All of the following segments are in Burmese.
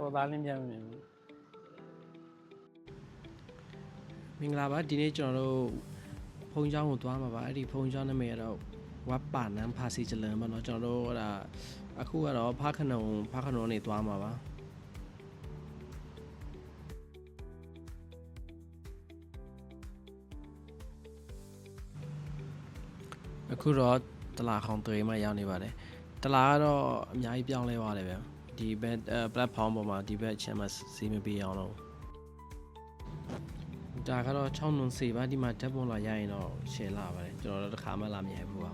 တော်သားလင်းပြန်မမြင်ဘူးမင်္ဂလာပါဒီနေ့ကျွန်တော်တို့ဖုန်းချောင်းကိုသွားမှာပါအဲ့ဒီဖုန်းချောင်းနာမည်ကတော့ဝပ်ပါနန်ဖာစီဂျလန်ပေါ့နော်ကျွန်တော်တို့ဟိုဒါအခုကတော့ဖာခနုံဖာခနုံနေသွားမှာပါအခုတော့တလာခေါင်သွေးမှရောက်နေပါတယ်တလာကတော့အများကြီးပြောင်းလဲသွားတယ်ဗျာ ဒီဘက် platform ပေါ်မှာဒီဘက် channel စီးမပေးအောင်လို့ဒါကတော့6နုံစေပါဒီမှာဓာတ်ပုံလာရရင်တော့ share လာပါတယ်ကျွန်တော်တို့တစ်ခါမှလာမြင်ဘူးပါ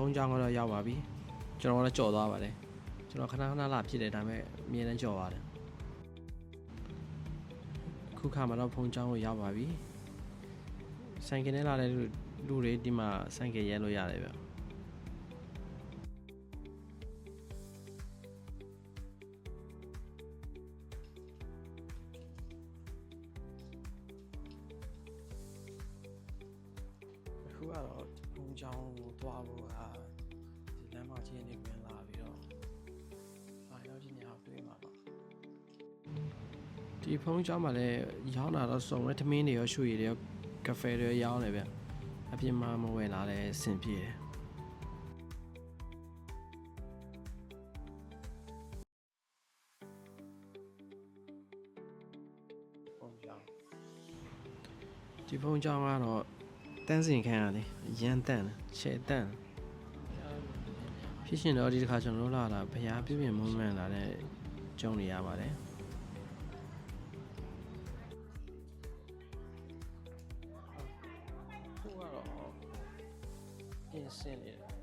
ဖုန်းကြောင်းကတော့ရောက်ပါပြီကျွန်တော်လည်းကြော်သွားပါတယ်ကျွန်တော်ခဏခဏလာဖြစ်တယ်ဒါပေမဲ့အမြဲတမ်းကြော်ပါတယ်ခုခါမှာတော့ဖုန်းကြောင်းကိုရောက်ပါပြီဆိုင်ကယ်နဲ့လာတဲ့လူလူတွေဒီမှာဆိုင်ကယ်ရဲလို့ရတယ်ဗျ ဘုံချောင်းကိုသွားဖို့ကဒီလမ်းမကြီးနေပြန်လာပြီးတော့အားရောက်ချင်းညာတွေ့မှာပါဒီဖုန်းချောင်းမှာလည်းရောင်းတာတော့စုံတယ်ထမင်းတွေရောရွှေတွေရောကဖေတွေရောရောင်းတယ်ဗျအပြင်မှာမဝယ်လာလဲအဆင်ပြေတယ်ဖုန်းချောင်းဒီဖုန်းချောင်းကတော့ တန်းစင်ခန်းရတယ်ရမ်းတန်တယ်ခြေတန်တယ်ဖြစ်ရှင်တော့ဒီတစ်ခါကျွန်တော်တို့လာတာဘုရားပြည့်ပြည့်မုံမှန်လာတဲ့ကြုံနေရပါတယ်ခုကတော့ပြင်ဆင်နေတယ်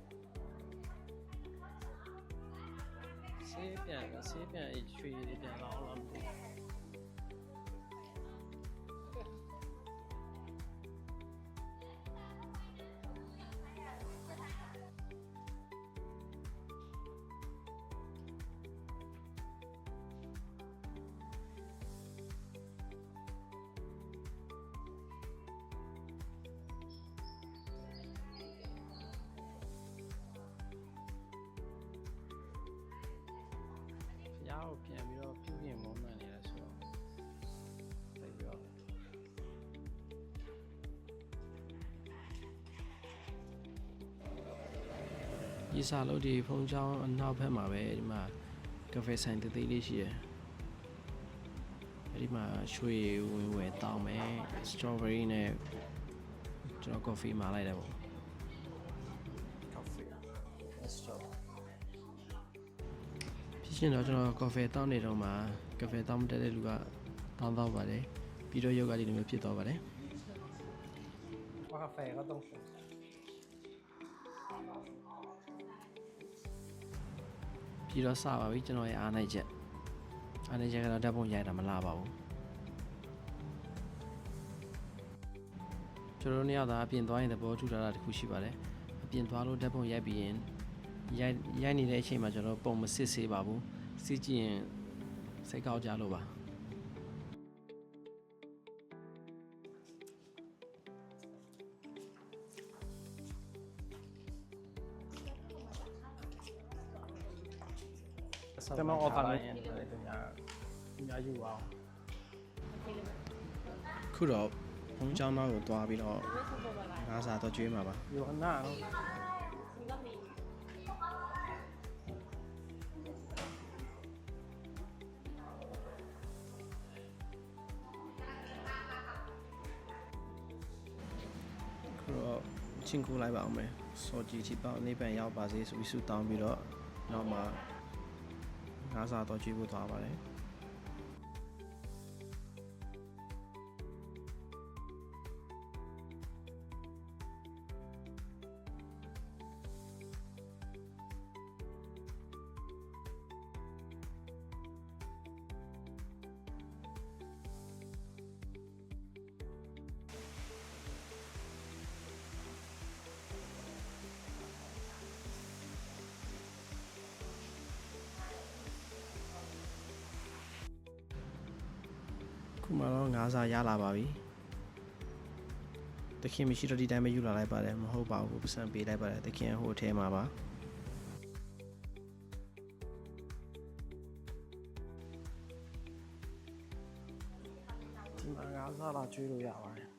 ဆေးပြန်ဆေးပြန်အချွေတွေပြန်လာအောင်လားမ ဒီစာလို့ဒီဖုန်းချောင်းအနောက်ဘက်မှာပဲဒီမှာကဖေဆိုင်တသေးလေးရှိရယ်အဲဒီမှာရွှေဝင်ဝယ်တောင်းမယ်စတော်ဘယ်ရီနဲ့ကျွန်တော်ကော်ဖီမှာလိုက်တယ်ပေါ့ကော်ဖီစတော်ဖြစ်ရှင်တော့ကျွန်တော်ကော်ဖီတောင်းနေတော့မှာကော်ဖီတောင်းမတက်တဲ့လူကတောင်းတော့ပါတယ်ပြီးတော့ယောဂလေးလည်းဖြစ်တော့ပါတယ်ကော်ဖီကတော့ ဒီတော့စပါပြီကျွန်တော်ရဲ့အားနိုင်ချက်အားနိုင်ချက်ကတော့ဓာတ်ပုံရိုက်တာမလာပါဘူးကျွန်တော်တို့နေ့ကသာအပြင်သွားရင်သဘောတူလာတာတခုရှိပါတယ်အပြင်သွားလို့ဓာတ်ပုံရိုက်ပြီးရင်ရိုက်ရိုက်နေတဲ့အချိန်မှာကျွန်တော်ပုံမစစ်ဆေးပါဘူးစစ်ကြည့်ရင်စိတ်ကောက်ကြလို့ပါ ဆက်ကျွန်တော် offer လိုက်ရင်လည်းသူများသူများယူအောင်ခုတော့ဘုံကျောင်းသားကိုတွားပြီးတော့ငါးစာတော့ကျွေးမှာပါယူအနာတော့ခုတော့ချင်းကူလိုက်ပါအောင်မယ်စော်ကြည့်ချီပေါ့နေပန်ရောက်ပါစေဆိုပြီးဆုတောင်းပြီးတော့နောက်မှာ ငါးစာတော့ကျွေးဖို့သွားပါတယ် မှာတော့ငါးစာရလာပါပြီတခင်မရှိတော့ဒီတိုင်းပဲယူလာလိုက်ပါတယ်မဟုတ်ပါဘူးပတ်စံပေးလိုက်ပါတယ်တခင်ဟိုအထဲမှာပါဒီမှာငါးစာလာကျွေးလို့ရပါတယ်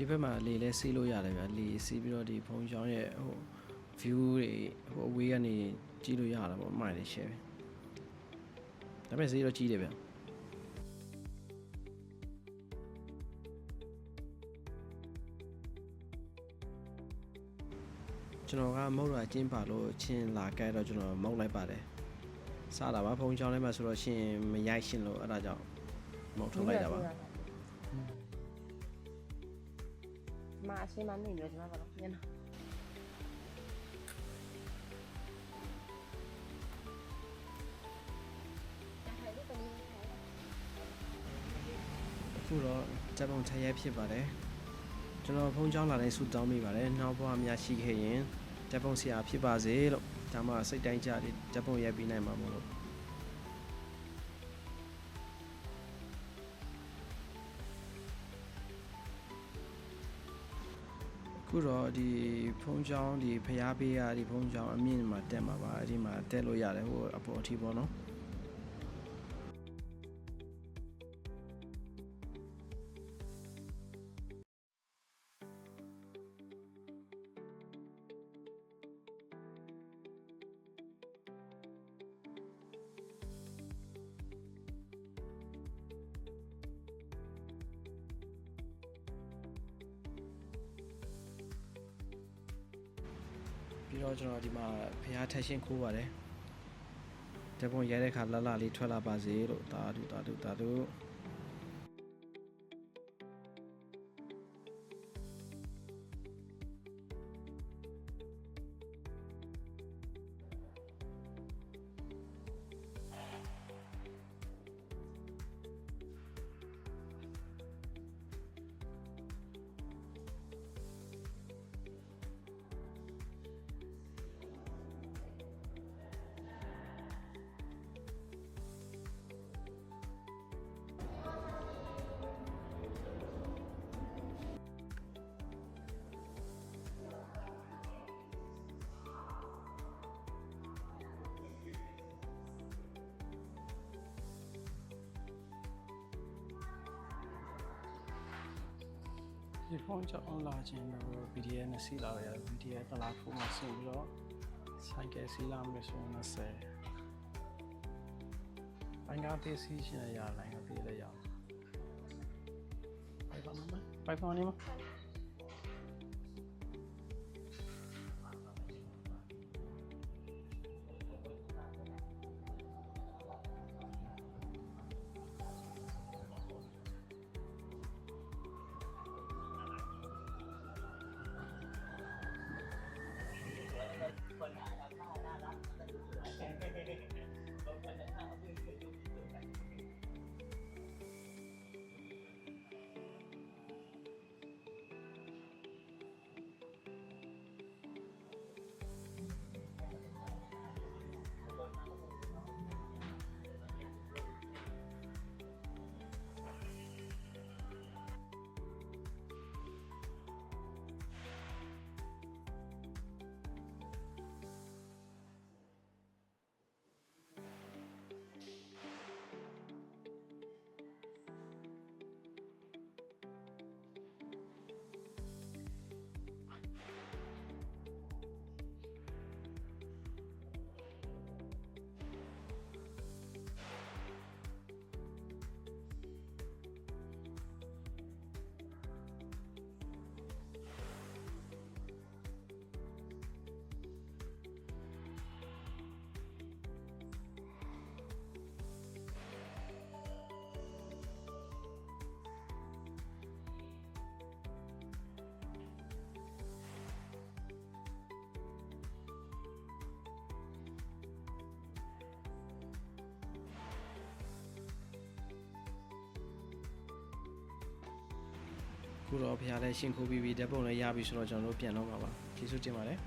ဒီဘက်မှာလေလဲစီးလို့ရတယ်ဗျာလေစီးပြီးတော့ဒီဖုန်းချောင်းရဲ့ဟို view တွေဟိုအဝေးကနေကြည့်လို့ရတာပေါ့အမှန်တယ် share ပဲဒါပေမဲ့ဈေးတော့ကြီးတယ်ဗျာကျွန်တော်ကမုတ်လာကျင်းပါလို့ချင်းလာကြဲတော့ကျွန်တော်မုတ်လိုက်ပါတယ်စားတာပါဖုန်းချောင်းထဲမှာဆိုတော့ရှင်မရိုက်ရှင်လို့အဲ့ဒါကြောင့်မုတ်ထုတ်လိုက်တာပါ မအရှင်းမနေလို့ကျွန်မကတော့ညနေအခုတော့တပ်ပုံထရဲဖြစ်ပါတယ်ကျွန်တော်ဖုန်းချောင်းလာတိုင်းဆူတောင်းမိပါတယ်နောက်ဘဝများရှိခဲ့ရင်တပ်ပုံဆရာဖြစ်ပါစေလို့ဒါမှစိတ်တိုင်းကြတယ်တပ်ပုံရိုက်ပြီးနိုင်မှာမို့လို့ ခုတော့ဒီဖုန်းချောင်းဒီဖျားပေးရဒီဖုန်းချောင်းအမြင့်မှာတက်မှာပါအဲ့ဒီမှာတက်လို့ရတယ်ဟိုအပေါ်အထိပေါ့နော် ပြီးတော့ကျွန်တော်ဒီမှာဖျားထက်ရှင်းခိုးပါတယ်တပုံရဲတဲ့ခါလှလှလေးထွက်လာပါစေလို့တာတူတာတူတာတူ ဒီဖုန်းကြောင့်လာခြင်းတော့ PDF နဲ့စီးလာရတယ် PDF တလားဖုန်းနဲ့ဆင်းပြီးတော့ဆိုင်ကယ်စီးလာမယ်ဆိုရင်20ဘိုင်ကားသေးစီးရှင်ရလိုင်းကသေးလည်းရအောင်ဘိုင်ဖုန်းမဘိုင်ဖုန်းနေမ ခုတော့ဖះလည်းရှင်ခိုးပြီးပြီဓာတ်ပုံလည်းရပြီဆိုတော့ကျွန်တော်တို့ပြန်တော့မှာပါကျေးဇူးတင်ပါတယ်